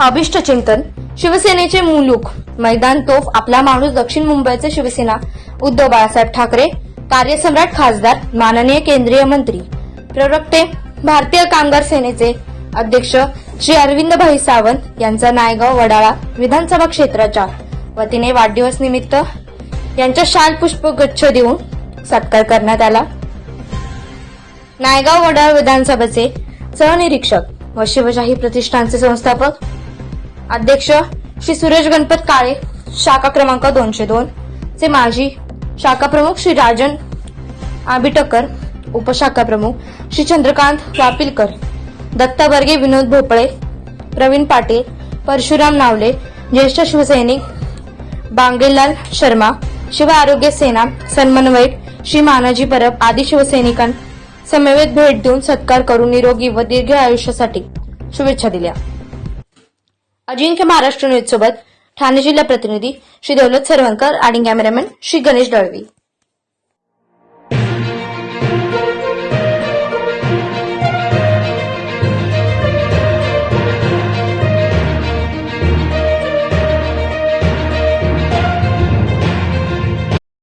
अभिष्ट चिंतन शिवसेनेचे मुलूक मैदान तोफ आपला माणूस दक्षिण मुंबईचे शिवसेना उद्धव बाळासाहेब ठाकरे कार्यसम्राट खासदार माननीय केंद्रीय मंत्री प्रवक्ते भारतीय कामगार सेनेचे अध्यक्ष श्री अरविंदभाई सावंत यांचा नायगाव वडाळा विधानसभा क्षेत्राच्या वतीने वाढदिवस निमित्त यांच्या शाल पुष्प गच्छ देऊन सत्कार करण्यात आला. नायगाव वडाळा विधानसभेचे सहनिरीक्षक व शिवशाही प्रतिष्ठानचे संस्थापक अध्यक्ष श्री सुरेश गणपत काळे शाखा क्रमांक दोनशे दोन. चे माजी शाखा प्रमुख श्री राजन आबिटकर उपशाखा प्रमुख श्री चंद्रकांत वापिलकर दत्ता बर्गे विनोद भोपळे प्रवीण पाटील परशुराम नावले ज्येष्ठ शिवसैनिक बांगेलाल शर्मा शिव आरोग्य सेना समन्वयक श्री मानाजी परब आदी शिवसैनिकांना समवेत भेट देऊन सत्कार करून निरोगी व दीर्घ आयुष्यासाठी शुभेच्छा दिल्या. अजिंक्य महाराष्ट्र न्यूज सोबत ठाणे जिल्हा प्रतिनिधी श्री दौलत सरवणकर आणि कॅमेरामॅन श्री गणेश दळवी